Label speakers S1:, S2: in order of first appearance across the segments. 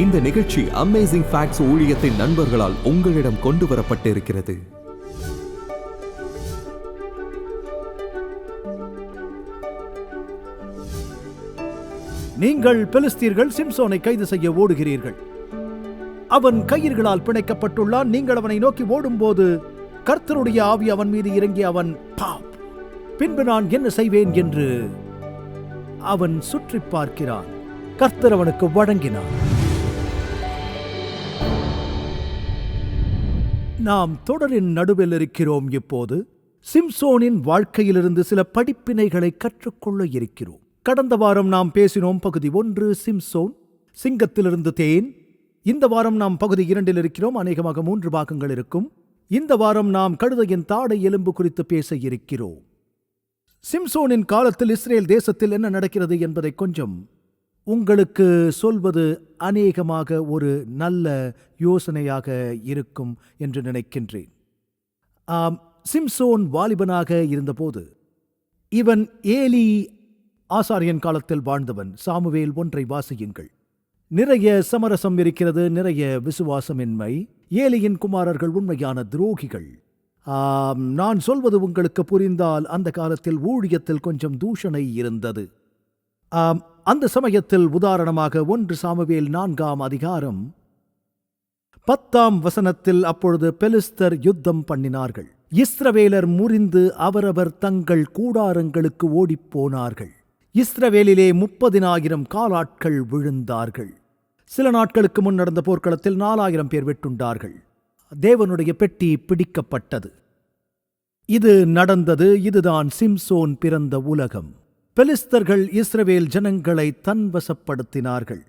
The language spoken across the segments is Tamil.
S1: இந்த நிகழ்ச்சி அமேசிங் ஃபேக்ட்ஸ் ஊழியத்தின் நண்பர்களால் உங்களிடம் கொண்டு வரப்பட்டிருக்கிறது நீங்கள் பெலிஸ்தீர்கள் சிம்சோனை கைது செய்ய ஓடுகிறீர்கள் அவன் கயிர்களால் பிணைக்கப்பட்டுள்ளான் நீங்கள் அவனை நோக்கி ஓடும்போது கர்த்தருடைய ஆவி அவன் மீது இறங்கி அவன் பாப் பின்பு நான் என்ன செய்வேன் என்று அவன் சுற்றி பார்க்கிறான் கர்த்தர் அவனுக்கு வழங்கினான் நாம் தொடரின் நடுவில் இருக்கிறோம் இப்போது சிம்சோனின் வாழ்க்கையிலிருந்து சில படிப்பினைகளை கற்றுக்கொள்ள இருக்கிறோம் கடந்த வாரம் நாம் பேசினோம் பகுதி ஒன்று சிம்சோன் சிங்கத்திலிருந்து தேன் இந்த வாரம் நாம் பகுதி இரண்டில் இருக்கிறோம் அநேகமாக மூன்று பாகங்கள் இருக்கும் இந்த வாரம் நாம் கழுதையின் தாடை எலும்பு குறித்து பேச இருக்கிறோம் சிம்சோனின் காலத்தில் இஸ்ரேல் தேசத்தில் என்ன நடக்கிறது என்பதை கொஞ்சம் உங்களுக்கு சொல்வது அநேகமாக ஒரு நல்ல யோசனையாக இருக்கும் என்று நினைக்கின்றேன் ஆம் சிம்சோன் வாலிபனாக இருந்தபோது இவன் ஏலி ஆசாரியன் காலத்தில் வாழ்ந்தவன் சாமுவேல் ஒன்றை வாசியுங்கள் நிறைய சமரசம் இருக்கிறது நிறைய விசுவாசமின்மை ஏலியின் குமாரர்கள் உண்மையான துரோகிகள் நான் சொல்வது உங்களுக்கு புரிந்தால் அந்த காலத்தில் ஊழியத்தில் கொஞ்சம் தூஷணை இருந்தது அந்த சமயத்தில் உதாரணமாக ஒன்று சாமுவேல் நான்காம் அதிகாரம் பத்தாம் வசனத்தில் அப்பொழுது பெலிஸ்தர் யுத்தம் பண்ணினார்கள் இஸ்ரவேலர் முறிந்து அவரவர் தங்கள் கூடாரங்களுக்கு ஓடிப்போனார்கள் இஸ்ரவேலிலே முப்பதினாயிரம் காலாட்கள் விழுந்தார்கள் சில நாட்களுக்கு முன் நடந்த போர்க்களத்தில் நாலாயிரம் பேர் வெட்டுண்டார்கள் தேவனுடைய பெட்டி பிடிக்கப்பட்டது இது நடந்தது இதுதான் சிம்சோன் பிறந்த உலகம் பெலிஸ்தர்கள் இஸ்ரவேல் ஜனங்களை தன்வசப்படுத்தினார்கள்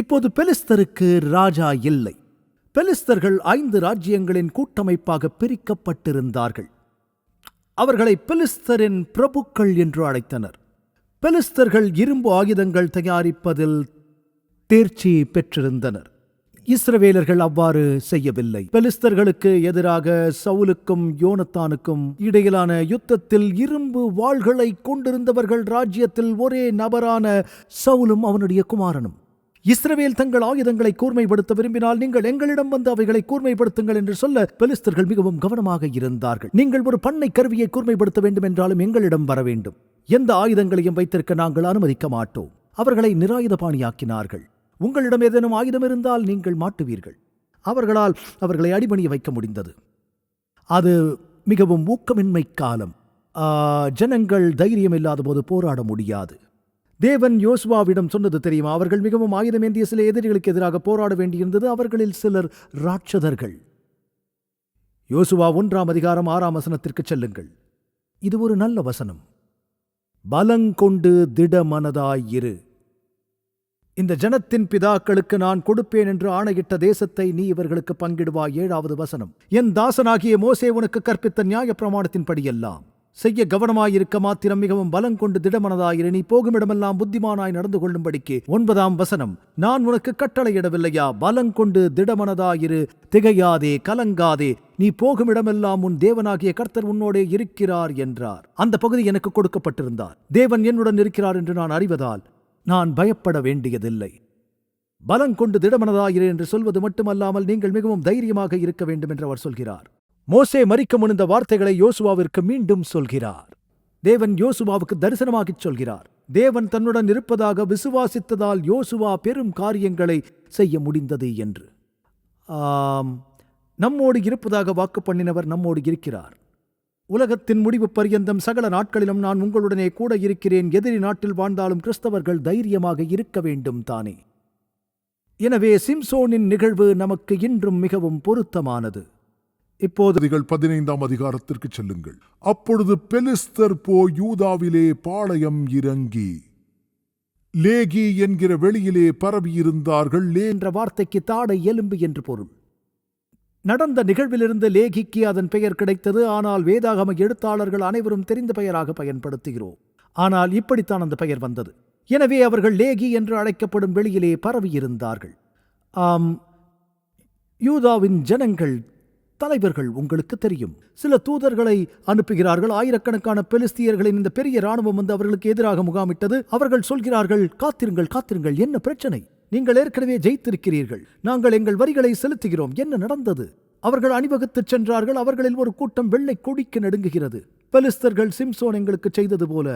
S1: இப்போது பெலிஸ்தருக்கு ராஜா இல்லை பெலிஸ்தர்கள் ஐந்து ராஜ்யங்களின் கூட்டமைப்பாக பிரிக்கப்பட்டிருந்தார்கள் அவர்களை பெலிஸ்தரின் பிரபுக்கள் என்று அழைத்தனர் பெலிஸ்தர்கள் இரும்பு ஆயுதங்கள் தயாரிப்பதில் தேர்ச்சி பெற்றிருந்தனர் இஸ்ரவேலர்கள் அவ்வாறு செய்யவில்லை பெலிஸ்தர்களுக்கு எதிராக சவுலுக்கும் யோனத்தானுக்கும் இடையிலான யுத்தத்தில் இரும்பு வாள்களை கொண்டிருந்தவர்கள் ராஜ்யத்தில் ஒரே நபரான சவுலும் அவனுடைய குமாரனும் இஸ்ரவேல் தங்கள் ஆயுதங்களை கூர்மைப்படுத்த விரும்பினால் நீங்கள் எங்களிடம் வந்து அவைகளை கூர்மைப்படுத்துங்கள் என்று சொல்ல பெலிஸ்தர்கள் மிகவும் கவனமாக இருந்தார்கள் நீங்கள் ஒரு பண்ணை கருவியை கூர்மைப்படுத்த வேண்டும் என்றாலும் எங்களிடம் வர வேண்டும் எந்த ஆயுதங்களையும் வைத்திருக்க நாங்கள் அனுமதிக்க மாட்டோம் அவர்களை நிராயுதபாணியாக்கினார்கள் உங்களிடம் ஏதேனும் ஆயுதம் இருந்தால் நீங்கள் மாட்டுவீர்கள் அவர்களால் அவர்களை அடிபணிய வைக்க முடிந்தது அது மிகவும் ஊக்கமின்மை காலம் ஜனங்கள் தைரியம் இல்லாத போது போராட முடியாது தேவன் யோசுவாவிடம் சொன்னது தெரியுமா அவர்கள் மிகவும் ஆயுதமேந்திய சில எதிரிகளுக்கு எதிராக போராட வேண்டியிருந்தது அவர்களில் சிலர் ராட்சதர்கள் யோசுவா ஒன்றாம் அதிகாரம் ஆறாம் வசனத்திற்கு செல்லுங்கள் இது ஒரு நல்ல வசனம் பலங்கொண்டு திட மனதாயிரு இந்த ஜனத்தின் பிதாக்களுக்கு நான் கொடுப்பேன் என்று ஆணையிட்ட தேசத்தை நீ இவர்களுக்கு பங்கிடுவாய் ஏழாவது வசனம் என் தாசனாகிய மோசே உனக்கு கற்பித்த நியாய பிரமாணத்தின்படியெல்லாம் செய்ய கவனமாயிருக்க மாத்திரம் மிகவும் பலம் கொண்டு திடமனதாயிரு நீ போகுமிடமெல்லாம் புத்திமானாய் நடந்து கொள்ளும்படிக்கு ஒன்பதாம் வசனம் நான் உனக்கு கட்டளையிடவில்லையா பலம் கொண்டு திடமனதாயிரு திகையாதே கலங்காதே நீ போகுமிடமெல்லாம் உன் தேவனாகிய கர்த்தர் உன்னோடே இருக்கிறார் என்றார் அந்த பகுதி எனக்கு கொடுக்கப்பட்டிருந்தார் தேவன் என்னுடன் இருக்கிறார் என்று நான் அறிவதால் நான் பயப்பட வேண்டியதில்லை பலங்கொண்டு திடமனதாயிரு என்று சொல்வது மட்டுமல்லாமல் நீங்கள் மிகவும் தைரியமாக இருக்க வேண்டும் என்று அவர் சொல்கிறார் மோசே மறிக்க முனிந்த வார்த்தைகளை யோசுவாவிற்கு மீண்டும் சொல்கிறார் தேவன் யோசுவாவுக்கு தரிசனமாகச் சொல்கிறார் தேவன் தன்னுடன் இருப்பதாக விசுவாசித்ததால் யோசுவா பெரும் காரியங்களை செய்ய முடிந்தது என்று ஆம் நம்மோடு இருப்பதாக வாக்கு பண்ணினவர் நம்மோடு இருக்கிறார் உலகத்தின் முடிவு பரியந்தம் சகல நாட்களிலும் நான் உங்களுடனே கூட இருக்கிறேன் எதிரி நாட்டில் வாழ்ந்தாலும் கிறிஸ்தவர்கள் தைரியமாக இருக்க வேண்டும் தானே எனவே சிம்சோனின் நிகழ்வு நமக்கு இன்றும் மிகவும் பொருத்தமானது இப்போது பதினைந்தாம் அதிகாரத்திற்கு செல்லுங்கள் அப்பொழுது பெலிஸ்தர் போ யூதாவிலே பாளையம் இறங்கி லேகி என்கிற வெளியிலே பரவியிருந்தார்கள் லே என்ற வார்த்தைக்கு தாடை எலும்பு என்று பொருள் நடந்த நிகழ்விலிருந்து லேகிக்கு அதன் பெயர் கிடைத்தது ஆனால் வேதாகம எழுத்தாளர்கள் அனைவரும் தெரிந்த பெயராக பயன்படுத்துகிறோம் ஆனால் இப்படித்தான் அந்த பெயர் வந்தது எனவே அவர்கள் லேகி என்று அழைக்கப்படும் வெளியிலே பரவியிருந்தார்கள் ஆம் யூதாவின் ஜனங்கள் தலைவர்கள் உங்களுக்கு தெரியும் சில தூதர்களை அனுப்புகிறார்கள் ஆயிரக்கணக்கான பெலிஸ்தியர்களின் இந்த பெரிய இராணுவம் வந்து அவர்களுக்கு எதிராக முகாமிட்டது அவர்கள் சொல்கிறார்கள் காத்திருங்கள் காத்திருங்கள் என்ன பிரச்சனை நீங்கள் ஏற்கனவே ஜெயித்திருக்கிறீர்கள் நாங்கள் எங்கள் வரிகளை செலுத்துகிறோம் என்ன நடந்தது அவர்கள் அணிவகுத்துச் சென்றார்கள் அவர்களில் ஒரு கூட்டம் வெள்ளை கொடிக்கு நடுங்குகிறது பலிஸ்தர்கள் சிம்சோன் எங்களுக்கு செய்தது போல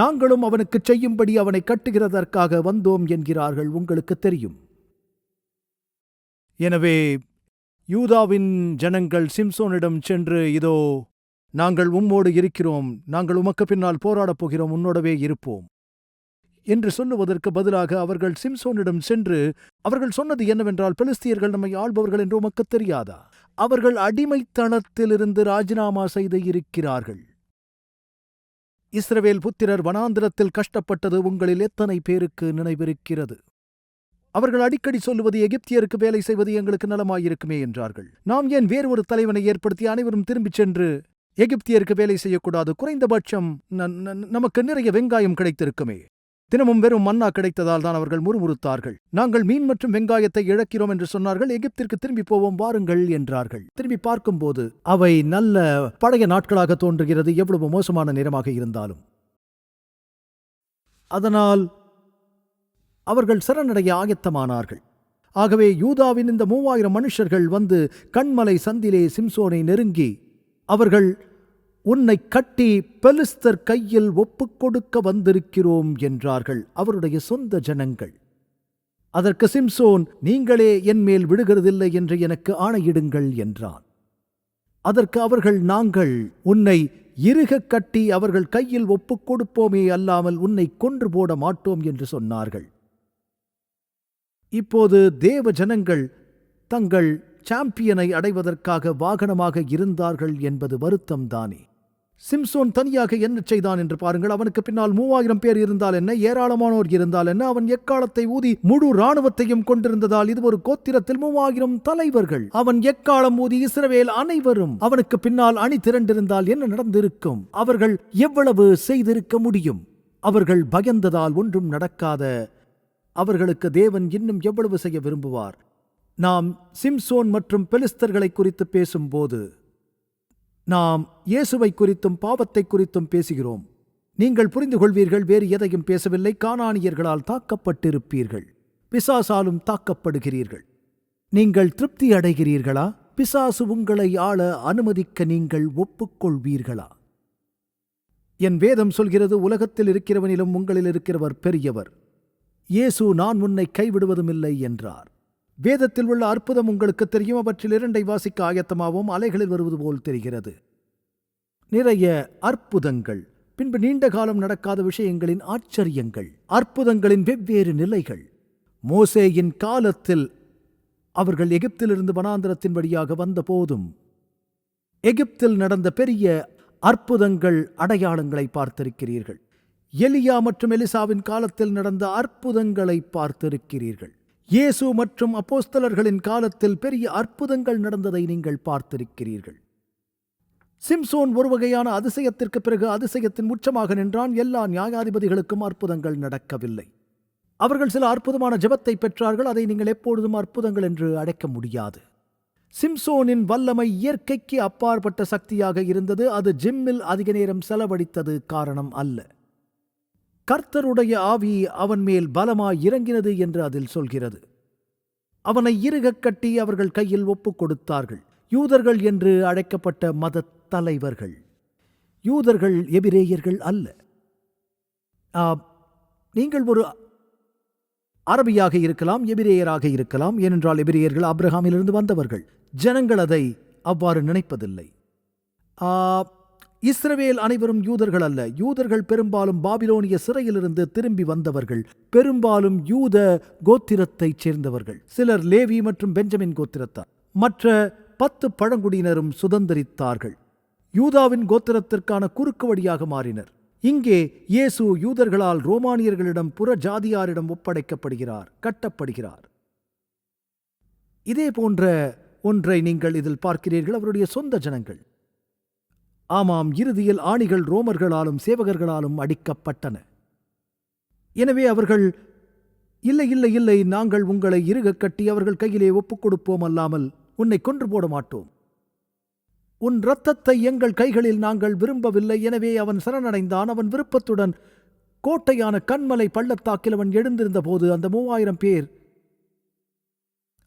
S1: நாங்களும் அவனுக்கு செய்யும்படி அவனை கட்டுகிறதற்காக வந்தோம் என்கிறார்கள் உங்களுக்கு தெரியும் எனவே யூதாவின் ஜனங்கள் சிம்சோனிடம் சென்று இதோ நாங்கள் உம்மோடு இருக்கிறோம் நாங்கள் உமக்கு பின்னால் போராடப் போகிறோம் உன்னோடவே இருப்போம் என்று சொல்லுவதற்கு பதிலாக அவர்கள் சிம்சோனிடம் சென்று அவர்கள் சொன்னது என்னவென்றால் பெலிஸ்தியர்கள் நம்மை ஆள்பவர்கள் என்று உமக்கு தெரியாதா அவர்கள் அடிமைத்தனத்திலிருந்து ராஜினாமா செய்து இருக்கிறார்கள் இஸ்ரவேல் புத்திரர் வனாந்திரத்தில் கஷ்டப்பட்டது உங்களில் எத்தனை பேருக்கு நினைவிருக்கிறது அவர்கள் அடிக்கடி சொல்லுவது எகிப்தியருக்கு வேலை செய்வது எங்களுக்கு நலமாயிருக்குமே என்றார்கள் நாம் ஏன் வேறு ஒரு தலைவனை ஏற்படுத்தி அனைவரும் திரும்பிச் சென்று எகிப்தியருக்கு வேலை செய்யக்கூடாது குறைந்தபட்சம் நமக்கு நிறைய வெங்காயம் கிடைத்திருக்குமே தினமும் வெறும் மன்னா கிடைத்ததால் தான் அவர்கள் முறுமுறுத்தார்கள் நாங்கள் மீன் மற்றும் வெங்காயத்தை இழக்கிறோம் என்று சொன்னார்கள் எகிப்திற்கு திரும்பி போவோம் வாருங்கள் என்றார்கள் திரும்பி பார்க்கும்போது அவை நல்ல பழைய நாட்களாக தோன்றுகிறது எவ்வளவு மோசமான நேரமாக இருந்தாலும் அதனால் அவர்கள் சரணடைய ஆயத்தமானார்கள் ஆகவே யூதாவின் இந்த மூவாயிரம் மனுஷர்கள் வந்து கண்மலை சந்திலே சிம்சோனை நெருங்கி அவர்கள் உன்னை கட்டி பெலிஸ்தர் கையில் ஒப்புக்கொடுக்க வந்திருக்கிறோம் என்றார்கள் அவருடைய சொந்த ஜனங்கள் அதற்கு சிம்சோன் நீங்களே என் மேல் விடுகிறதில்லை என்று எனக்கு ஆணையிடுங்கள் என்றான் அதற்கு அவர்கள் நாங்கள் உன்னை இருக கட்டி அவர்கள் கையில் ஒப்புக் கொடுப்போமே அல்லாமல் உன்னை கொன்று போட மாட்டோம் என்று சொன்னார்கள் இப்போது தேவ ஜனங்கள் தங்கள் சாம்பியனை அடைவதற்காக வாகனமாக இருந்தார்கள் என்பது வருத்தம்தானே சிம்சோன் தனியாக என்ன செய்தான் என்று பாருங்கள் அவனுக்கு பின்னால் மூவாயிரம் பேர் இருந்தால் என்ன ஏராளமானோர் இருந்தால் என்ன அவன் எக்காலத்தை ஊதி முழு ராணுவத்தையும் கொண்டிருந்ததால் இது ஒரு கோத்திரத்தில் மூவாயிரம் தலைவர்கள் அவன் எக்காலம் ஊதி இஸ்ரவேல் அனைவரும் அவனுக்கு பின்னால் அணி திரண்டிருந்தால் என்ன நடந்திருக்கும் அவர்கள் எவ்வளவு செய்திருக்க முடியும் அவர்கள் பயந்ததால் ஒன்றும் நடக்காத அவர்களுக்கு தேவன் இன்னும் எவ்வளவு செய்ய விரும்புவார் நாம் சிம்சோன் மற்றும் பெலிஸ்தர்களை குறித்து பேசும்போது நாம் இயேசுவை குறித்தும் பாவத்தை குறித்தும் பேசுகிறோம் நீங்கள் புரிந்து கொள்வீர்கள் வேறு எதையும் பேசவில்லை காணானியர்களால் தாக்கப்பட்டிருப்பீர்கள் பிசாசாலும் தாக்கப்படுகிறீர்கள் நீங்கள் திருப்தி அடைகிறீர்களா பிசாசு உங்களை ஆள அனுமதிக்க நீங்கள் ஒப்புக்கொள்வீர்களா என் வேதம் சொல்கிறது உலகத்தில் இருக்கிறவனிலும் உங்களில் இருக்கிறவர் பெரியவர் இயேசு நான் உன்னை கைவிடுவதுமில்லை என்றார் வேதத்தில் உள்ள அற்புதம் உங்களுக்கு தெரியும் அவற்றில் இரண்டை வாசிக்க ஆயத்தமாகவும் அலைகளில் வருவது போல் தெரிகிறது நிறைய அற்புதங்கள் பின்பு நீண்ட காலம் நடக்காத விஷயங்களின் ஆச்சரியங்கள் அற்புதங்களின் வெவ்வேறு நிலைகள் மோசேயின் காலத்தில் அவர்கள் எகிப்திலிருந்து வனாந்திரத்தின் வழியாக வந்த போதும் எகிப்தில் நடந்த பெரிய அற்புதங்கள் அடையாளங்களை பார்த்திருக்கிறீர்கள் எலியா மற்றும் எலிசாவின் காலத்தில் நடந்த அற்புதங்களை பார்த்திருக்கிறீர்கள் இயேசு மற்றும் அப்போஸ்தலர்களின் காலத்தில் பெரிய அற்புதங்கள் நடந்ததை நீங்கள் பார்த்திருக்கிறீர்கள் சிம்சோன் ஒரு வகையான அதிசயத்திற்கு பிறகு அதிசயத்தின் உச்சமாக நின்றான் எல்லா நியாயாதிபதிகளுக்கும் அற்புதங்கள் நடக்கவில்லை அவர்கள் சில அற்புதமான ஜபத்தை பெற்றார்கள் அதை நீங்கள் எப்பொழுதும் அற்புதங்கள் என்று அழைக்க முடியாது சிம்சோனின் வல்லமை இயற்கைக்கு அப்பாற்பட்ட சக்தியாக இருந்தது அது ஜிம்மில் அதிக நேரம் செலவழித்தது காரணம் அல்ல கர்த்தருடைய ஆவி அவன் மேல் பலமாய் இறங்கினது என்று அதில் சொல்கிறது அவனை இருகக் கட்டி அவர்கள் கையில் ஒப்புக் கொடுத்தார்கள் யூதர்கள் என்று அழைக்கப்பட்ட மத தலைவர்கள் யூதர்கள் எபிரேயர்கள் அல்ல நீங்கள் ஒரு அரபியாக இருக்கலாம் எபிரேயராக இருக்கலாம் ஏனென்றால் எபிரேயர்கள் அப்ரஹாமிலிருந்து வந்தவர்கள் ஜனங்கள் அதை அவ்வாறு நினைப்பதில்லை இஸ்ரவேல் அனைவரும் யூதர்கள் அல்ல யூதர்கள் பெரும்பாலும் பாபிலோனிய சிறையிலிருந்து திரும்பி வந்தவர்கள் பெரும்பாலும் யூத கோத்திரத்தைச் சேர்ந்தவர்கள் சிலர் லேவி மற்றும் பெஞ்சமின் கோத்திரத்தார் மற்ற பத்து பழங்குடியினரும் சுதந்திரித்தார்கள் யூதாவின் கோத்திரத்திற்கான குறுக்கு வழியாக மாறினர் இங்கே இயேசு யூதர்களால் ரோமானியர்களிடம் புற ஜாதியாரிடம் ஒப்படைக்கப்படுகிறார் கட்டப்படுகிறார் இதே போன்ற ஒன்றை நீங்கள் இதில் பார்க்கிறீர்கள் அவருடைய சொந்த ஜனங்கள் ஆமாம் இறுதியில் ஆணிகள் ரோமர்களாலும் சேவகர்களாலும் அடிக்கப்பட்டன எனவே அவர்கள் இல்லை இல்லை இல்லை நாங்கள் உங்களை இருகக் கட்டி அவர்கள் கையிலே ஒப்புக் கொடுப்போம் அல்லாமல் உன்னை கொன்று போட மாட்டோம் உன் இரத்தத்தை எங்கள் கைகளில் நாங்கள் விரும்பவில்லை எனவே அவன் சரணடைந்தான் அவன் விருப்பத்துடன் கோட்டையான கண்மலை பள்ளத்தாக்கில் அவன் எழுந்திருந்த போது அந்த மூவாயிரம் பேர்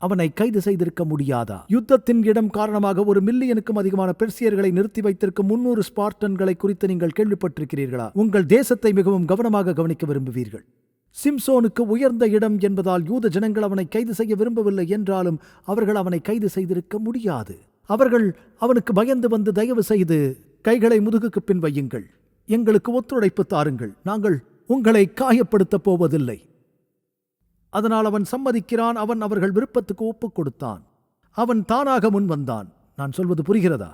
S1: அவனை கைது செய்திருக்க முடியாதா யுத்தத்தின் இடம் காரணமாக ஒரு மில்லியனுக்கும் அதிகமான பெர்சியர்களை நிறுத்தி வைத்திருக்கும் முன்னூறு ஸ்பார்டன்களை குறித்து நீங்கள் கேள்விப்பட்டிருக்கிறீர்களா உங்கள் தேசத்தை மிகவும் கவனமாக கவனிக்க விரும்புவீர்கள் சிம்சோனுக்கு உயர்ந்த இடம் என்பதால் யூத ஜனங்கள் அவனை கைது செய்ய விரும்பவில்லை என்றாலும் அவர்கள் அவனை கைது செய்திருக்க முடியாது அவர்கள் அவனுக்கு பயந்து வந்து தயவு செய்து கைகளை முதுகுக்கு பின் வையுங்கள் எங்களுக்கு ஒத்துழைப்பு தாருங்கள் நாங்கள் உங்களை காயப்படுத்தப் போவதில்லை அதனால் அவன் சம்மதிக்கிறான் அவன் அவர்கள் விருப்பத்துக்கு ஒப்புக் கொடுத்தான் அவன் தானாக முன் வந்தான் நான் சொல்வது புரிகிறதா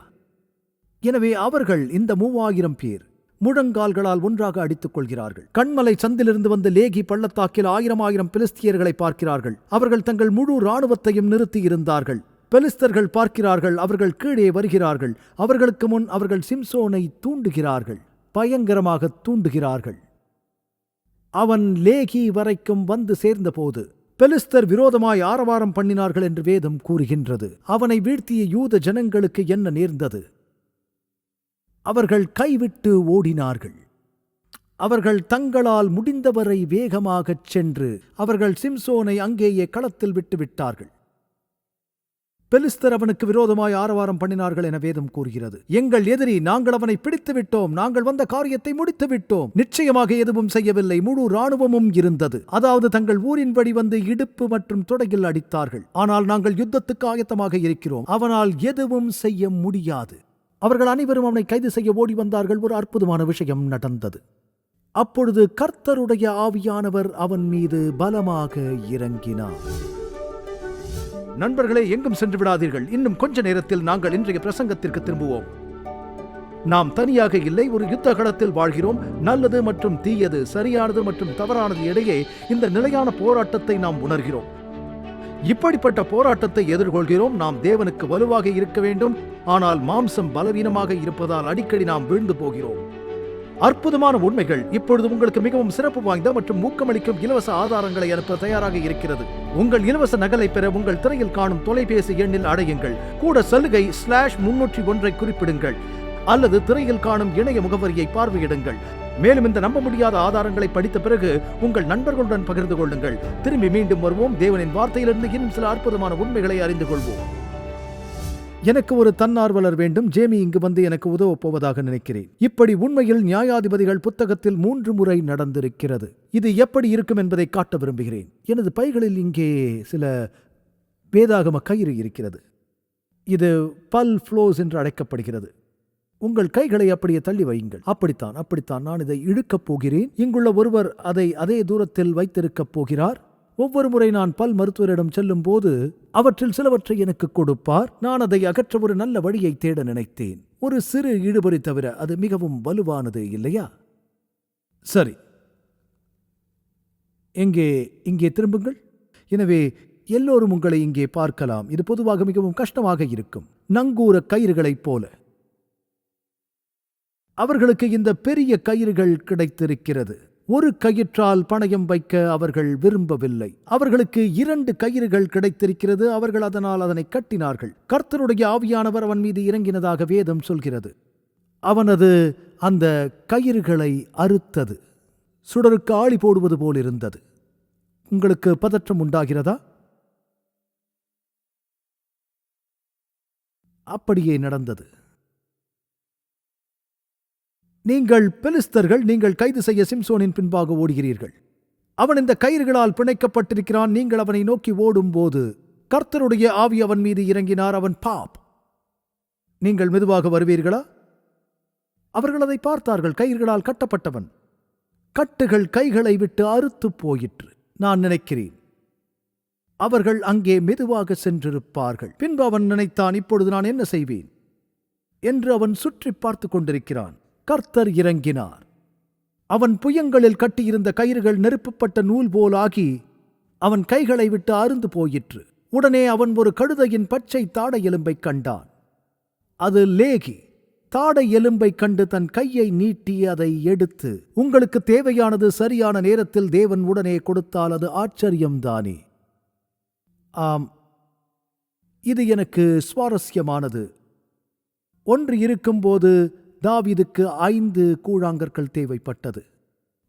S1: எனவே அவர்கள் இந்த மூவாயிரம் பேர் முழங்கால்களால் ஒன்றாக அடித்துக் கொள்கிறார்கள் கண்மலை சந்திலிருந்து வந்த லேகி பள்ளத்தாக்கில் ஆயிரம் ஆயிரம் பிலிஸ்தியர்களை பார்க்கிறார்கள் அவர்கள் தங்கள் முழு இராணுவத்தையும் நிறுத்தி இருந்தார்கள் பெலிஸ்தர்கள் பார்க்கிறார்கள் அவர்கள் கீழே வருகிறார்கள் அவர்களுக்கு முன் அவர்கள் சிம்சோனை தூண்டுகிறார்கள் பயங்கரமாக தூண்டுகிறார்கள் அவன் லேகி வரைக்கும் வந்து சேர்ந்தபோது பெலிஸ்தர் விரோதமாய் ஆரவாரம் பண்ணினார்கள் என்று வேதம் கூறுகின்றது அவனை வீழ்த்திய யூத ஜனங்களுக்கு என்ன நேர்ந்தது அவர்கள் கைவிட்டு ஓடினார்கள் அவர்கள் தங்களால் முடிந்தவரை வேகமாகச் சென்று அவர்கள் சிம்சோனை அங்கேயே களத்தில் விட்டுவிட்டார்கள் பெலிஸ்தர் அவனுக்கு விரோதமாய் ஆரவாரம் பண்ணினார்கள் என வேதம் கூறுகிறது எங்கள் எதிரி நாங்கள் அவனை பிடித்து விட்டோம் நாங்கள் வந்த காரியத்தை முடித்து விட்டோம் நிச்சயமாக எதுவும் செய்யவில்லை முழு ராணுவமும் இருந்தது அதாவது தங்கள் ஊரின்படி வந்து இடுப்பு மற்றும் தொடையில் அடித்தார்கள் ஆனால் நாங்கள் யுத்தத்துக்கு ஆயத்தமாக இருக்கிறோம் அவனால் எதுவும் செய்ய முடியாது அவர்கள் அனைவரும் அவனை கைது செய்ய ஓடி வந்தார்கள் ஒரு அற்புதமான விஷயம் நடந்தது அப்பொழுது கர்த்தருடைய ஆவியானவர் அவன் மீது பலமாக இறங்கினார் நண்பர்களே எங்கும் சென்று விடாதீர்கள் இன்னும் கொஞ்ச நேரத்தில் நாங்கள் இன்றைய பிரசங்கத்திற்கு திரும்புவோம் நாம் தனியாக இல்லை ஒரு யுத்த களத்தில் வாழ்கிறோம் நல்லது மற்றும் தீயது சரியானது மற்றும் தவறானது இடையே இந்த நிலையான போராட்டத்தை நாம் உணர்கிறோம் இப்படிப்பட்ட போராட்டத்தை எதிர்கொள்கிறோம் நாம் தேவனுக்கு வலுவாக இருக்க வேண்டும் ஆனால் மாம்சம் பலவீனமாக இருப்பதால் அடிக்கடி நாம் வீழ்ந்து போகிறோம் அற்புதமான உண்மைகள் இப்பொழுது உங்களுக்கு மிகவும் சிறப்பு வாய்ந்த மற்றும் ஊக்கமளிக்கும் இலவச ஆதாரங்களை அனுப்ப தயாராக இருக்கிறது உங்கள் இலவச நகலை பெற உங்கள் திரையில் காணும் தொலைபேசி எண்ணில் அடையுங்கள் கூட சலுகை ஸ்லாஷ் முன்னூற்றி ஒன்றை குறிப்பிடுங்கள் அல்லது திரையில் காணும் இணைய முகவரியை பார்வையிடுங்கள் மேலும் இந்த நம்ப முடியாத ஆதாரங்களை படித்த பிறகு உங்கள் நண்பர்களுடன் பகிர்ந்து கொள்ளுங்கள் திரும்பி மீண்டும் வருவோம் தேவனின் வார்த்தையிலிருந்து இன்னும் சில அற்புதமான உண்மைகளை அறிந்து கொள்வோம் எனக்கு ஒரு தன்னார்வலர் வேண்டும் ஜேமி இங்கு வந்து எனக்கு உதவப் போவதாக நினைக்கிறேன் இப்படி உண்மையில் நியாயாதிபதிகள் புத்தகத்தில் மூன்று முறை நடந்திருக்கிறது இது எப்படி இருக்கும் என்பதை காட்ட விரும்புகிறேன் எனது பைகளில் இங்கே சில வேதாகம கயிறு இருக்கிறது இது பல் ஃப்ளோஸ் என்று அழைக்கப்படுகிறது உங்கள் கைகளை அப்படியே தள்ளி வையுங்கள் அப்படித்தான் அப்படித்தான் நான் இதை இழுக்கப் போகிறேன் இங்குள்ள ஒருவர் அதை அதே தூரத்தில் வைத்திருக்கப் போகிறார் ஒவ்வொரு முறை நான் பல் மருத்துவரிடம் செல்லும் போது அவற்றில் சிலவற்றை எனக்கு கொடுப்பார் நான் அதை அகற்ற ஒரு நல்ல வழியை தேட நினைத்தேன் ஒரு சிறு ஈடுபறி தவிர அது மிகவும் வலுவானது இல்லையா சரி எங்கே இங்கே திரும்புங்கள் எனவே எல்லோரும் உங்களை இங்கே பார்க்கலாம் இது பொதுவாக மிகவும் கஷ்டமாக இருக்கும் நங்கூர கயிறுகளைப் போல அவர்களுக்கு இந்த பெரிய கயிறுகள் கிடைத்திருக்கிறது ஒரு கயிற்றால் பணயம் வைக்க அவர்கள் விரும்பவில்லை அவர்களுக்கு இரண்டு கயிறுகள் கிடைத்திருக்கிறது அவர்கள் அதனால் அதனை கட்டினார்கள் கர்த்தருடைய ஆவியானவர் அவன் மீது இறங்கினதாக வேதம் சொல்கிறது அவனது அந்த கயிறுகளை அறுத்தது சுடருக்கு ஆளி போடுவது போல் இருந்தது உங்களுக்கு பதற்றம் உண்டாகிறதா அப்படியே நடந்தது நீங்கள் பெலிஸ்தர்கள் நீங்கள் கைது செய்ய சிம்சோனின் பின்பாக ஓடுகிறீர்கள் அவன் இந்த கயிறுகளால் பிணைக்கப்பட்டிருக்கிறான் நீங்கள் அவனை நோக்கி ஓடும்போது கர்த்தருடைய ஆவி அவன் மீது இறங்கினார் அவன் பாப் நீங்கள் மெதுவாக வருவீர்களா அவர்கள் அதை பார்த்தார்கள் கயிர்களால் கட்டப்பட்டவன் கட்டுகள் கைகளை விட்டு அறுத்து போயிற்று நான் நினைக்கிறேன் அவர்கள் அங்கே மெதுவாக சென்றிருப்பார்கள் பின்பு அவன் நினைத்தான் இப்பொழுது நான் என்ன செய்வேன் என்று அவன் சுற்றி பார்த்து கொண்டிருக்கிறான் கர்த்தர் இறங்கினார் அவன் புயங்களில் கட்டியிருந்த கயிறுகள் நெருப்புப்பட்ட நூல் போலாகி அவன் கைகளை விட்டு அருந்து போயிற்று உடனே அவன் ஒரு கழுதையின் பச்சை தாடை எலும்பை கண்டான் அது லேகி தாடை எலும்பை கண்டு தன் கையை நீட்டி அதை எடுத்து உங்களுக்கு தேவையானது சரியான நேரத்தில் தேவன் உடனே கொடுத்தால் அது ஆச்சரியம்தானே ஆம் இது எனக்கு சுவாரஸ்யமானது ஒன்று இருக்கும்போது தாவீதுக்கு ஐந்து கூழாங்கற்கள் தேவைப்பட்டது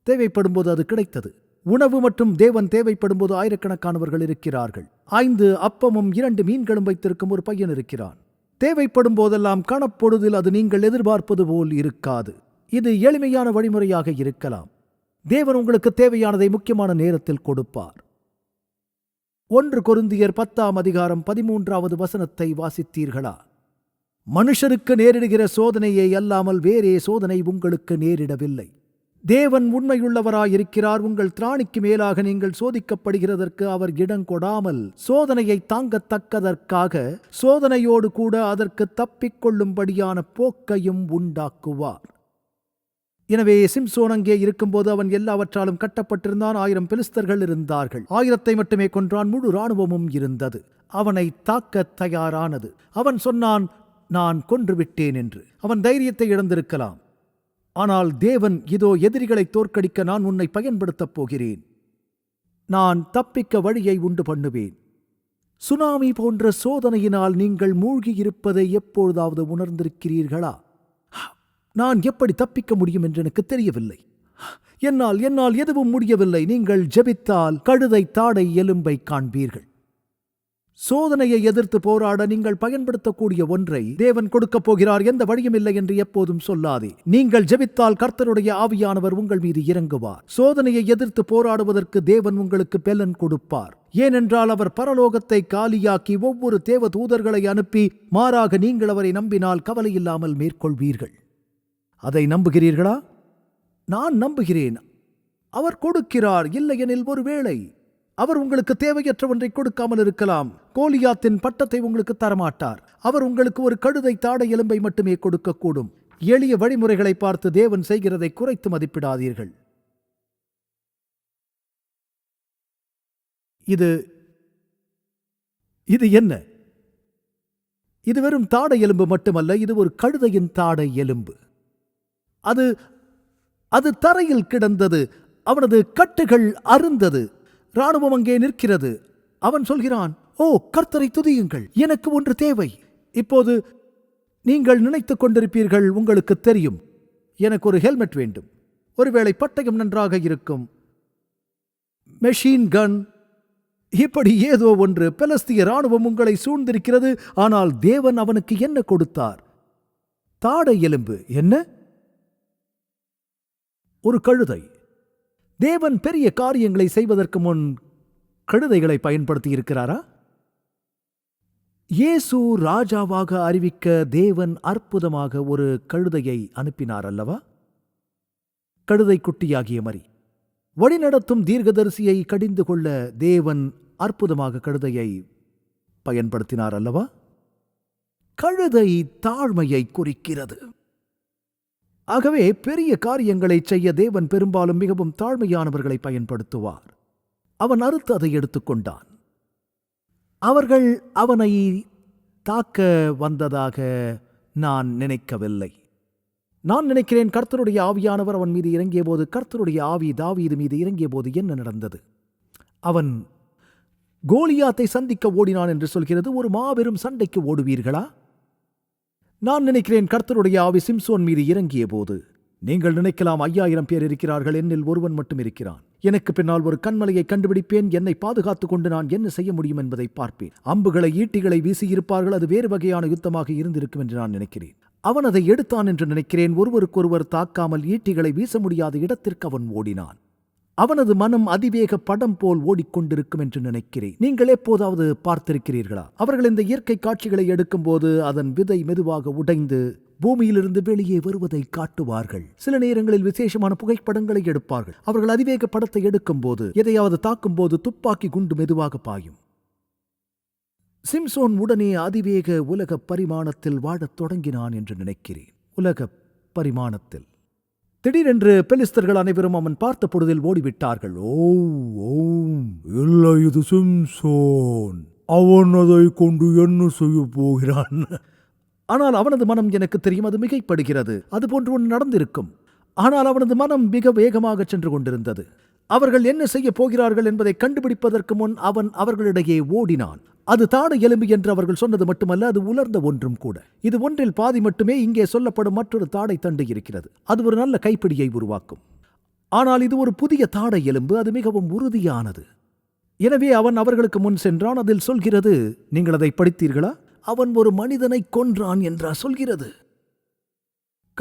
S1: தேவைப்படும்போது அது கிடைத்தது உணவு மற்றும் தேவன் தேவைப்படும் போது ஆயிரக்கணக்கானவர்கள் இருக்கிறார்கள் ஐந்து அப்பமும் இரண்டு மீன்களும் வைத்திருக்கும் ஒரு பையன் இருக்கிறான் தேவைப்படும் போதெல்லாம் கணப்பொழுதில் அது நீங்கள் எதிர்பார்ப்பது போல் இருக்காது இது எளிமையான வழிமுறையாக இருக்கலாம் தேவன் உங்களுக்கு தேவையானதை முக்கியமான நேரத்தில் கொடுப்பார் ஒன்று கொருந்தியர் பத்தாம் அதிகாரம் பதிமூன்றாவது வசனத்தை வாசித்தீர்களா மனுஷருக்கு நேரிடுகிற சோதனையை அல்லாமல் வேறே சோதனை உங்களுக்கு நேரிடவில்லை தேவன் உண்மையுள்ளவராயிருக்கிறார் உங்கள் திராணிக்கு மேலாக நீங்கள் சோதிக்கப்படுகிறதற்கு அவர் இடங்கொடாமல் சோதனையை தாங்கத்தக்கதற்காக சோதனையோடு கூட அதற்கு தப்பிக்கொள்ளும்படியான போக்கையும் உண்டாக்குவார் எனவே சிம்சோன் அங்கே இருக்கும்போது அவன் எல்லாவற்றாலும் கட்டப்பட்டிருந்தான் ஆயிரம் பிலிஸ்தர்கள் இருந்தார்கள் ஆயிரத்தை மட்டுமே கொன்றான் முழு இராணுவமும் இருந்தது அவனை தாக்க தயாரானது அவன் சொன்னான் நான் கொன்றுவிட்டேன் என்று அவன் தைரியத்தை இழந்திருக்கலாம் ஆனால் தேவன் இதோ எதிரிகளை தோற்கடிக்க நான் உன்னை பயன்படுத்தப் போகிறேன் நான் தப்பிக்க வழியை உண்டு பண்ணுவேன் சுனாமி போன்ற சோதனையினால் நீங்கள் மூழ்கியிருப்பதை எப்பொழுதாவது உணர்ந்திருக்கிறீர்களா நான் எப்படி தப்பிக்க முடியும் என்று எனக்கு தெரியவில்லை என்னால் என்னால் எதுவும் முடியவில்லை நீங்கள் ஜெபித்தால் கழுதை தாடை எலும்பை காண்பீர்கள் சோதனையை எதிர்த்து போராட நீங்கள் பயன்படுத்தக்கூடிய ஒன்றை தேவன் கொடுக்கப் போகிறார் எந்த வழியும் இல்லை என்று எப்போதும் சொல்லாதே நீங்கள் ஜெபித்தால் கர்த்தருடைய ஆவியானவர் உங்கள் மீது இறங்குவார் சோதனையை எதிர்த்து போராடுவதற்கு தேவன் உங்களுக்கு பெலன் கொடுப்பார் ஏனென்றால் அவர் பரலோகத்தை காலியாக்கி ஒவ்வொரு தேவ தூதர்களை அனுப்பி மாறாக நீங்கள் அவரை நம்பினால் கவலையில்லாமல் மேற்கொள்வீர்கள் அதை நம்புகிறீர்களா நான் நம்புகிறேன் அவர் கொடுக்கிறார் இல்லையெனில் ஒருவேளை அவர் உங்களுக்கு தேவையற்ற ஒன்றை கொடுக்காமல் இருக்கலாம் கோலியாத்தின் பட்டத்தை உங்களுக்கு தரமாட்டார் அவர் உங்களுக்கு ஒரு கழுதை தாட எலும்பை மட்டுமே கொடுக்கக்கூடும் எளிய வழிமுறைகளை பார்த்து தேவன் செய்கிறதை குறைத்து மதிப்பிடாதீர்கள் இது இது என்ன இது வெறும் தாட எலும்பு மட்டுமல்ல இது ஒரு கழுதையின் தாட எலும்பு அது அது தரையில் கிடந்தது அவனது கட்டுகள் அருந்தது ராணுவம் அங்கே நிற்கிறது அவன் சொல்கிறான் ஓ கர்த்தரை துதியுங்கள் எனக்கு ஒன்று தேவை இப்போது நீங்கள் நினைத்துக் கொண்டிருப்பீர்கள் உங்களுக்கு தெரியும் எனக்கு ஒரு ஹெல்மெட் வேண்டும் ஒருவேளை பட்டயம் நன்றாக இருக்கும் மெஷின் கன் இப்படி ஏதோ ஒன்று பெலஸ்திய ராணுவம் உங்களை சூழ்ந்திருக்கிறது ஆனால் தேவன் அவனுக்கு என்ன கொடுத்தார் தாடை எலும்பு என்ன ஒரு கழுதை தேவன் பெரிய காரியங்களை செய்வதற்கு முன் கழுதைகளை பயன்படுத்தி இருக்கிறாரா இயேசு ராஜாவாக அறிவிக்க தேவன் அற்புதமாக ஒரு கழுதையை அனுப்பினார் அல்லவா கழுதை குட்டியாகிய மறி வழிநடத்தும் தீர்க்கதரிசியை கடிந்து கொள்ள தேவன் அற்புதமாக கழுதையை பயன்படுத்தினார் அல்லவா கழுதை தாழ்மையை குறிக்கிறது ஆகவே பெரிய காரியங்களை செய்ய தேவன் பெரும்பாலும் மிகவும் தாழ்மையானவர்களை பயன்படுத்துவார் அவன் அறுத்து அதை எடுத்துக்கொண்டான் அவர்கள் அவனை தாக்க வந்ததாக நான் நினைக்கவில்லை நான் நினைக்கிறேன் கர்த்தருடைய ஆவியானவர் அவன் மீது இறங்கிய போது கர்த்தருடைய ஆவி தாவீது மீது இறங்கிய போது என்ன நடந்தது அவன் கோலியாத்தை சந்திக்க ஓடினான் என்று சொல்கிறது ஒரு மாபெரும் சண்டைக்கு ஓடுவீர்களா நான் நினைக்கிறேன் கர்த்தருடைய ஆவி சிம்சோன் மீது இறங்கிய போது நீங்கள் நினைக்கலாம் ஐயாயிரம் பேர் இருக்கிறார்கள் என்னில் ஒருவன் மட்டும் இருக்கிறான் எனக்கு பின்னால் ஒரு கண்மலையை கண்டுபிடிப்பேன் என்னை பாதுகாத்துக் கொண்டு நான் என்ன செய்ய முடியும் என்பதை பார்ப்பேன் அம்புகளை ஈட்டிகளை வீசியிருப்பார்கள் அது வேறு வகையான யுத்தமாக இருந்திருக்கும் என்று நான் நினைக்கிறேன் அவன் அதை எடுத்தான் என்று நினைக்கிறேன் ஒருவருக்கொருவர் தாக்காமல் ஈட்டிகளை வீச முடியாத இடத்திற்கு அவன் ஓடினான் அவனது மனம் அதிவேக படம் போல் ஓடிக்கொண்டிருக்கும் என்று நினைக்கிறேன் நீங்கள் எப்போதாவது பார்த்திருக்கிறீர்களா அவர்கள் இந்த இயற்கை காட்சிகளை எடுக்கும்போது அதன் விதை மெதுவாக உடைந்து பூமியிலிருந்து வெளியே வருவதை காட்டுவார்கள் சில நேரங்களில் விசேஷமான புகைப்படங்களை எடுப்பார்கள் அவர்கள் அதிவேக படத்தை எடுக்கும்போது எதையாவது தாக்கும்போது துப்பாக்கி குண்டு மெதுவாக பாயும் சிம்சோன் உடனே அதிவேக உலக பரிமாணத்தில் வாழத் தொடங்கினான் என்று நினைக்கிறேன் உலக பரிமாணத்தில் திடீரென்று பெலிஸ்தர்கள் அனைவரும் அவன் பார்த்த பொழுதில் ஓடிவிட்டார்கள் ஓ ஓம் இல்லை இது சிம்சோன் அவன் அதை கொண்டு என்ன செய்ய போகிறான் ஆனால் அவனது மனம் எனக்கு தெரியும் அது மிகைப்படுகிறது அது போன்று ஒன்று நடந்திருக்கும் ஆனால் அவனது மனம் மிக வேகமாக சென்று கொண்டிருந்தது அவர்கள் என்ன செய்யப் போகிறார்கள் என்பதை கண்டுபிடிப்பதற்கு முன் அவன் அவர்களிடையே ஓடினான் அது தாடு எலும்பு என்று அவர்கள் சொன்னது மட்டுமல்ல அது உலர்ந்த ஒன்றும் கூட இது ஒன்றில் பாதி மட்டுமே இங்கே சொல்லப்படும் மற்றொரு தாடை தண்டு இருக்கிறது அது ஒரு நல்ல கைப்பிடியை உருவாக்கும் ஆனால் இது ஒரு புதிய தாடை எலும்பு அது மிகவும் உறுதியானது எனவே அவன் அவர்களுக்கு முன் சென்றான் அதில் சொல்கிறது நீங்கள் அதை படித்தீர்களா அவன் ஒரு மனிதனை கொன்றான் என்றா சொல்கிறது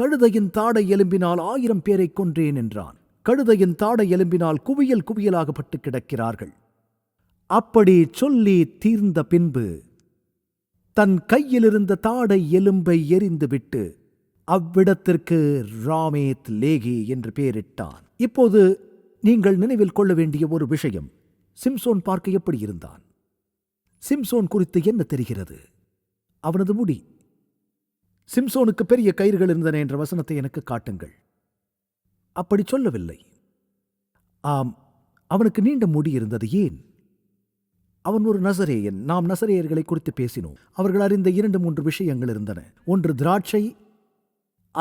S1: கழுதையின் தாடை எலும்பினால் ஆயிரம் பேரை கொன்றேன் என்றான் கழுதையின் தாடை எலும்பினால் குவியல் குவியலாகப்பட்டு கிடக்கிறார்கள் அப்படி சொல்லி தீர்ந்த பின்பு தன் கையிலிருந்த தாடை எலும்பை எரிந்துவிட்டு அவ்விடத்திற்கு ராமேத் லேகி என்று பெயரிட்டான் இப்போது நீங்கள் நினைவில் கொள்ள வேண்டிய ஒரு விஷயம் சிம்சோன் பார்க்க எப்படி இருந்தான் சிம்சோன் குறித்து என்ன தெரிகிறது அவனது முடி சிம்சோனுக்கு பெரிய கயிறுகள் இருந்தன என்ற வசனத்தை எனக்கு காட்டுங்கள் அப்படி சொல்லவில்லை ஆம் அவனுக்கு நீண்ட முடி இருந்தது ஏன் அவன் ஒரு நசரேயன் நாம் நசரேயர்களை குறித்து பேசினோம் அவர்கள் அறிந்த இரண்டு மூன்று விஷயங்கள் இருந்தன ஒன்று திராட்சை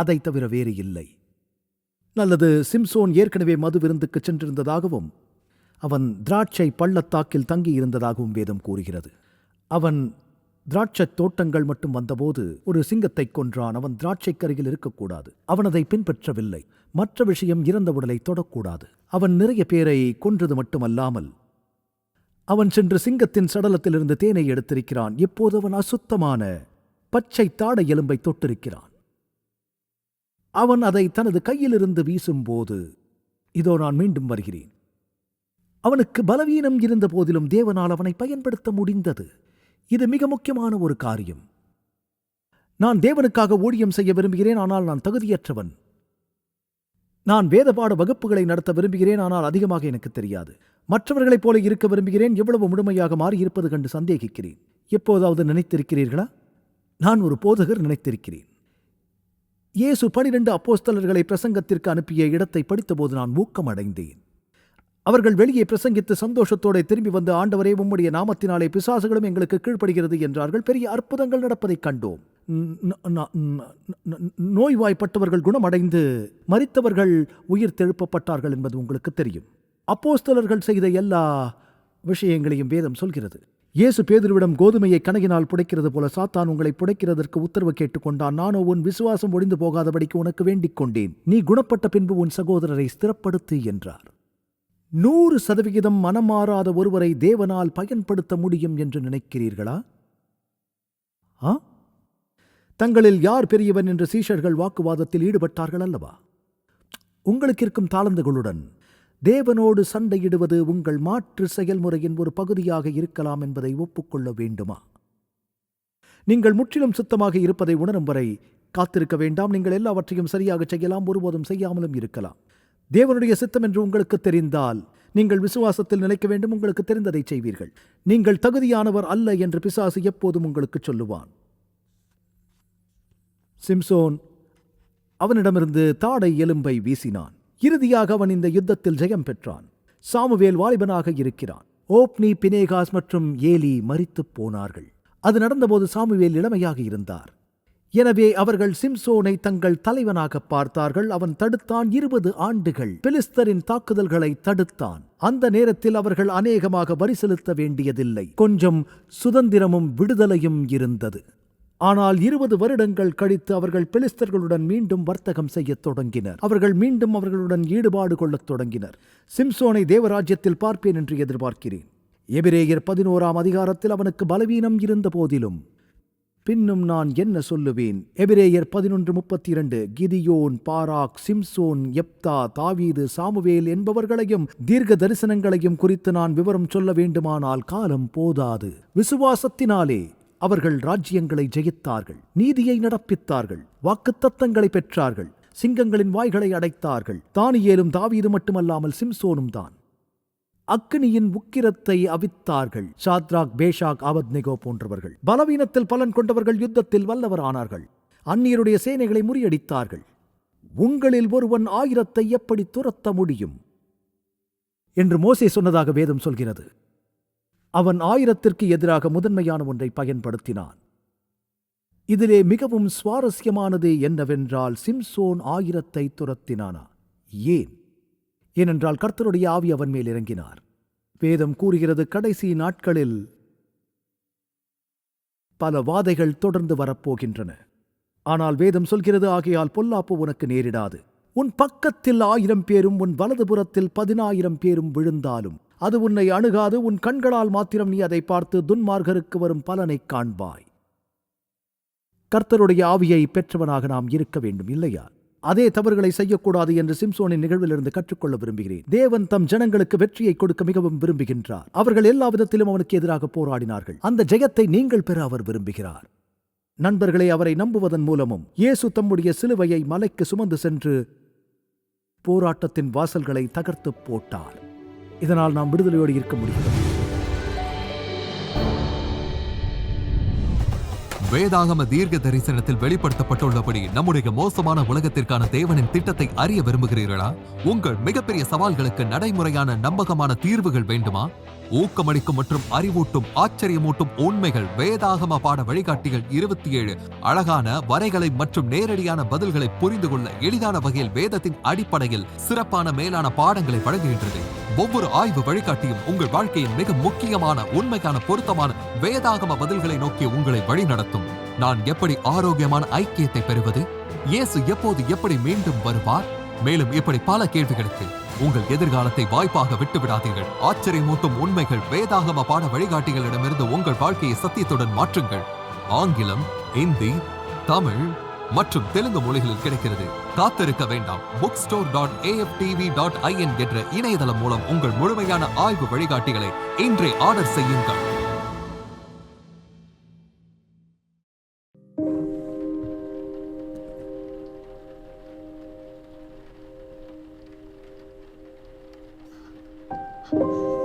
S1: அதை தவிர வேறு இல்லை நல்லது சிம்சோன் ஏற்கனவே மது விருந்துக்கு சென்றிருந்ததாகவும் அவன் திராட்சை பள்ளத்தாக்கில் தங்கியிருந்ததாகவும் வேதம் கூறுகிறது அவன் திராட்சத் தோட்டங்கள் மட்டும் வந்தபோது ஒரு சிங்கத்தை கொன்றான் அவன் கருகில் இருக்கக்கூடாது அவன் அதை பின்பற்றவில்லை மற்ற விஷயம் இறந்த உடலை தொடக்கூடாது அவன் நிறைய பேரை கொன்றது மட்டுமல்லாமல் அவன் சென்று சிங்கத்தின் சடலத்திலிருந்து தேனை எடுத்திருக்கிறான் எப்போது அவன் அசுத்தமான பச்சை தாட எலும்பை தொட்டிருக்கிறான் அவன் அதை தனது கையிலிருந்து வீசும்போது இதோ நான் மீண்டும் வருகிறேன் அவனுக்கு பலவீனம் இருந்த போதிலும் தேவனால் அவனை பயன்படுத்த முடிந்தது இது மிக முக்கியமான ஒரு காரியம் நான் தேவனுக்காக ஊழியம் செய்ய விரும்புகிறேன் ஆனால் நான் தகுதியற்றவன் நான் வேதபாட வகுப்புகளை நடத்த விரும்புகிறேன் ஆனால் அதிகமாக எனக்கு தெரியாது மற்றவர்களைப் போல இருக்க விரும்புகிறேன் எவ்வளவு முழுமையாக மாறியிருப்பது கண்டு சந்தேகிக்கிறேன் எப்போதாவது நினைத்திருக்கிறீர்களா நான் ஒரு போதகர் நினைத்திருக்கிறேன் இயேசு பனிரெண்டு அப்போஸ்தலர்களை பிரசங்கத்திற்கு அனுப்பிய இடத்தை படித்தபோது நான் ஊக்கம் அடைந்தேன் அவர்கள் வெளியே பிரசங்கித்து சந்தோஷத்தோடு திரும்பி வந்து ஆண்டவரே உம்முடைய நாமத்தினாலே பிசாசுகளும் எங்களுக்கு கீழ்ப்படுகிறது என்றார்கள் பெரிய அற்புதங்கள் நடப்பதைக் கண்டோம் நோய்வாய்ப்பட்டவர்கள் குணமடைந்து மறித்தவர்கள் உயிர் தெழுப்பப்பட்டார்கள் என்பது உங்களுக்கு தெரியும் அப்போஸ்தலர்கள் செய்த எல்லா விஷயங்களையும் வேதம் சொல்கிறது இயேசு பேதருவிடம் கோதுமையை கணகினால் புடைக்கிறது போல சாத்தான் உங்களை புடைக்கிறதற்கு உத்தரவு கேட்டுக்கொண்டான் நானோ உன் விசுவாசம் ஒழிந்து போகாதபடிக்கு உனக்கு வேண்டிக் கொண்டேன் நீ குணப்பட்ட பின்பு உன் சகோதரரை ஸ்திரப்படுத்து என்றார் நூறு சதவிகிதம் மனமாறாத ஒருவரை தேவனால் பயன்படுத்த முடியும் என்று நினைக்கிறீர்களா ஆ தங்களில் யார் பெரியவன் என்று சீஷர்கள் வாக்குவாதத்தில் ஈடுபட்டார்கள் அல்லவா உங்களுக்கு இருக்கும் தாளந்துகளுடன் தேவனோடு சண்டையிடுவது உங்கள் மாற்று செயல்முறையின் ஒரு பகுதியாக இருக்கலாம் என்பதை ஒப்புக்கொள்ள வேண்டுமா நீங்கள் முற்றிலும் சுத்தமாக இருப்பதை உணரும் வரை காத்திருக்க வேண்டாம் நீங்கள் எல்லாவற்றையும் சரியாக செய்யலாம் ஒருபோதும் செய்யாமலும் இருக்கலாம் தேவனுடைய சித்தம் என்று உங்களுக்கு தெரிந்தால் நீங்கள் விசுவாசத்தில் நிலைக்க வேண்டும் உங்களுக்கு தெரிந்ததை செய்வீர்கள் நீங்கள் தகுதியானவர் அல்ல என்று பிசாசு எப்போதும் உங்களுக்கு சொல்லுவான் சிம்சோன் அவனிடமிருந்து தாடை எலும்பை வீசினான் இறுதியாக அவன் இந்த யுத்தத்தில் ஜெயம் பெற்றான் சாமுவேல் வாலிபனாக இருக்கிறான் ஓப்னி பினேகாஸ் மற்றும் ஏலி மறித்துப் போனார்கள் அது நடந்தபோது சாமுவேல் இளமையாக இருந்தார் எனவே அவர்கள் சிம்சோனை தங்கள் தலைவனாக பார்த்தார்கள் அவன் தடுத்தான் இருபது ஆண்டுகள் பிலிஸ்தரின் தாக்குதல்களை தடுத்தான் அந்த நேரத்தில் அவர்கள் அநேகமாக வரி செலுத்த வேண்டியதில்லை கொஞ்சம் சுதந்திரமும் விடுதலையும் இருந்தது ஆனால் இருபது வருடங்கள் கழித்து அவர்கள் பிலிஸ்தர்களுடன் மீண்டும் வர்த்தகம் செய்யத் தொடங்கினர் அவர்கள் மீண்டும் அவர்களுடன் ஈடுபாடு கொள்ளத் தொடங்கினர் சிம்சோனை தேவராஜ்யத்தில் பார்ப்பேன் என்று எதிர்பார்க்கிறேன் எபிரேயர் பதினோராம் அதிகாரத்தில் அவனுக்கு பலவீனம் இருந்த போதிலும் பின்னும் நான் என்ன சொல்லுவேன் எபிரேயர் பதினொன்று முப்பத்தி இரண்டு கிதியோன் பாராக் சிம்சோன் எப்தா தாவீது சாமுவேல் என்பவர்களையும் தீர்க்க தரிசனங்களையும் குறித்து நான் விவரம் சொல்ல வேண்டுமானால் காலம் போதாது விசுவாசத்தினாலே அவர்கள் ராஜ்யங்களை ஜெயித்தார்கள் நீதியை நடப்பித்தார்கள் வாக்குத்தத்தங்களை பெற்றார்கள் சிங்கங்களின் வாய்களை அடைத்தார்கள் தானியேலும் தாவீது மட்டுமல்லாமல் சிம்சோனும் தான் அக்னியின் உக்கிரத்தை அவித்தார்கள் சாத்ராக் பேஷாக் அவத்னிகோ போன்றவர்கள் பலவீனத்தில் பலன் கொண்டவர்கள் யுத்தத்தில் வல்லவரானார்கள் அந்நியருடைய சேனைகளை முறியடித்தார்கள் உங்களில் ஒருவன் ஆயிரத்தை எப்படி துரத்த முடியும் என்று மோசே சொன்னதாக வேதம் சொல்கிறது அவன் ஆயிரத்திற்கு எதிராக முதன்மையான ஒன்றை பயன்படுத்தினான் இதிலே மிகவும் சுவாரஸ்யமானது என்னவென்றால் சிம்சோன் ஆயிரத்தை துரத்தினானா ஏன் ஏனென்றால் கர்த்தருடைய ஆவி அவன் மேல் இறங்கினார் வேதம் கூறுகிறது கடைசி நாட்களில் பல வாதைகள் தொடர்ந்து வரப்போகின்றன ஆனால் வேதம் சொல்கிறது ஆகையால் பொல்லாப்பு உனக்கு நேரிடாது உன் பக்கத்தில் ஆயிரம் பேரும் உன் வலதுபுறத்தில் பதினாயிரம் பேரும் விழுந்தாலும் அது உன்னை அணுகாது உன் கண்களால் மாத்திரம் நீ அதை பார்த்து துன்மார்கருக்கு வரும் பலனை காண்பாய் கர்த்தருடைய ஆவியை பெற்றவனாக நாம் இருக்க வேண்டும் இல்லையா அதே தவறுகளை செய்யக்கூடாது என்று சிம்சோனின் நிகழ்விலிருந்து கற்றுக்கொள்ள விரும்புகிறேன் தேவன் தம் ஜனங்களுக்கு வெற்றியை கொடுக்க மிகவும் விரும்புகின்றார் அவர்கள் எல்லா விதத்திலும் அவனுக்கு எதிராக போராடினார்கள் அந்த ஜெயத்தை நீங்கள் பெற அவர் விரும்புகிறார் நண்பர்களை அவரை நம்புவதன் மூலமும் இயேசு தம்முடைய சிலுவையை மலைக்கு சுமந்து சென்று போராட்டத்தின் வாசல்களை தகர்த்து போட்டார் இதனால் நாம் விடுதலையோடு இருக்க முடிகிறது
S2: வேதாகம தீர்க்க தரிசனத்தில் வெளிப்படுத்தப்பட்டுள்ளபடி நம்முடைய மோசமான உலகத்திற்கான தேவனின் திட்டத்தை அறிய விரும்புகிறீர்களா உங்கள் மிகப்பெரிய சவால்களுக்கு நடைமுறையான நம்பகமான தீர்வுகள் வேண்டுமா ஊக்கமளிக்கும் மற்றும் அறிவூட்டும் ஆச்சரியமூட்டும் உண்மைகள் வேதாகம பாட வழிகாட்டிகள் இருபத்தி ஏழு அழகான வரைகளை மற்றும் நேரடியான பதில்களை புரிந்து கொள்ள எளிதான வகையில் வேதத்தின் அடிப்படையில் சிறப்பான மேலான பாடங்களை வழங்குகின்றது ஒவ்வொரு ஆய்வு வழிகாட்டியும் உங்கள் வாழ்க்கையின் மிக முக்கியமான உண்மைக்கான பொருத்தமான வேதாகம பதில்களை நோக்கி உங்களை வழி நடத்தும் நான் எப்படி ஆரோக்கியமான ஐக்கியத்தை பெறுவது இயேசு எப்போது எப்படி மீண்டும் வருவார் மேலும் இப்படி பல கேள்விகளுக்கு உங்கள் எதிர்காலத்தை வாய்ப்பாக விட்டுவிடாதீர்கள் ஆச்சரியமூட்டும் உண்மைகள் வேதாகம பாட வழிகாட்டிகளிடமிருந்து உங்கள் வாழ்க்கையை சத்தியத்துடன் மாற்றுங்கள் ஆங்கிலம் இந்தி தமிழ் மற்றும் தெலுங்கு மொழிகளில் கிடைக்கிறது காத்திருக்க வேண்டாம் book store dot AF dot என்ற இணையதளம் மூலம் உங்கள் முழுமையான ஆய்வு வழிகாட்டிகளை இன்றே ஆர்டர் செய்யுங்கள் Thank you.